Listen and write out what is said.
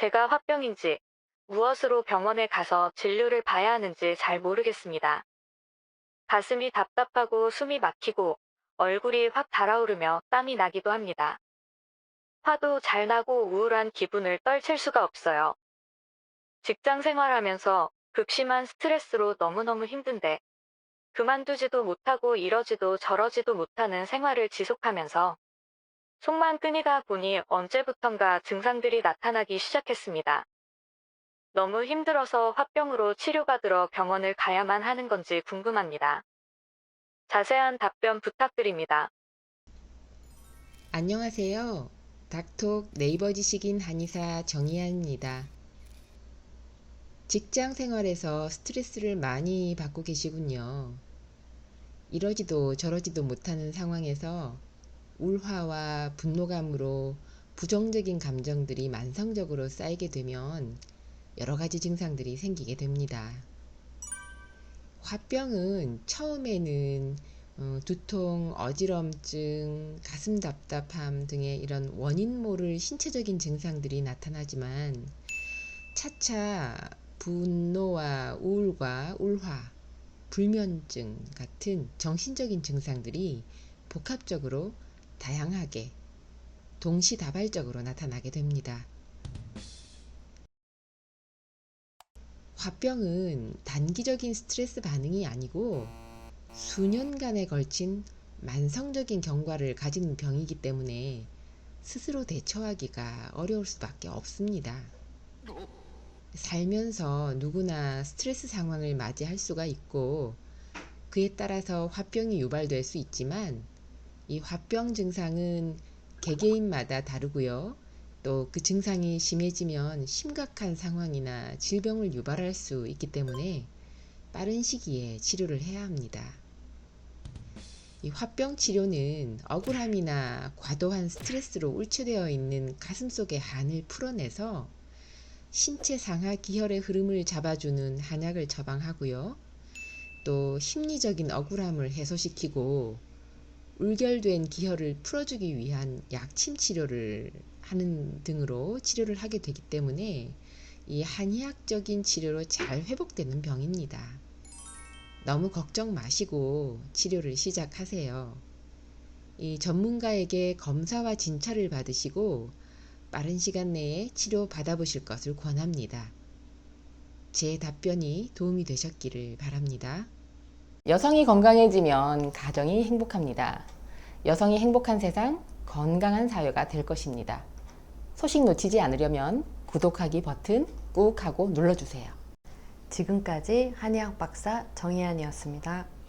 제가 화병인지 무엇으로 병원에 가서 진료를 봐야 하는지 잘 모르겠습니다. 가슴이 답답하고 숨이 막히고 얼굴이 확 달아오르며 땀이 나기도 합니다. 화도 잘 나고 우울한 기분을 떨칠 수가 없어요. 직장 생활하면서 극심한 스트레스로 너무너무 힘든데 그만두지도 못하고 이러지도 저러지도 못하는 생활을 지속하면서 속만 끈이다 보니 언제부턴가 증상들이 나타나기 시작했습니다. 너무 힘들어서 화병으로 치료가 들어 병원을 가야만 하는 건지 궁금합니다. 자세한 답변 부탁드립니다. 안녕하세요. 닥톡 네이버 지식인 한의사 정희아입니다. 직장 생활에서 스트레스를 많이 받고 계시군요. 이러지도 저러지도 못하는 상황에서 울화와 분노감으로 부정적인 감정들이 만성적으로 쌓이게 되면 여러 가지 증상들이 생기게 됩니다. 화병은 처음에는 어, 두통, 어지럼증, 가슴 답답함 등의 이런 원인 모를 신체적인 증상들이 나타나지만 차차 분노와 우울과 울화, 불면증 같은 정신적인 증상들이 복합적으로 다양하게 동시다발적으로 나타나게 됩니다. 화병은 단기적인 스트레스 반응이 아니고 수년간에 걸친 만성적인 경과를 가진 병이기 때문에 스스로 대처하기가 어려울 수밖에 없습니다. 살면서 누구나 스트레스 상황을 맞이할 수가 있고 그에 따라서 화병이 유발될 수 있지만 이 화병 증상은 개개인마다 다르고요. 또 그 증상이 심해지면 심각한 상황이나 질병을 유발할 수 있기 때문에 빠른 시기에 치료를 해야 합니다. 이 화병 치료는 억울함이나 과도한 스트레스로 울체되어 있는 가슴 속의 한을 풀어내서 신체 상하 기혈의 흐름을 잡아주는 한약을 처방하고요. 또 심리적인 억울함을 해소시키고 울결된 기혈을 풀어주기 위한 약침 치료를 하는 등으로 치료를 하게 되기 때문에 이 한의학적인 치료로 잘 회복되는 병입니다. 너무 걱정 마시고 치료를 시작하세요. 이 전문가에게 검사와 진찰을 받으시고 빠른 시간 내에 치료 받아보실 것을 권합니다. 제 답변이 도움이 되셨기를 바랍니다. 여성이 건강해지면 가정이 행복합니다. 여성이 행복한 세상, 건강한 사회가 될 것입니다. 소식 놓치지 않으려면 구독하기 버튼 꾹 하고 눌러주세요. 지금까지 한의학 박사 정희안이었습니다.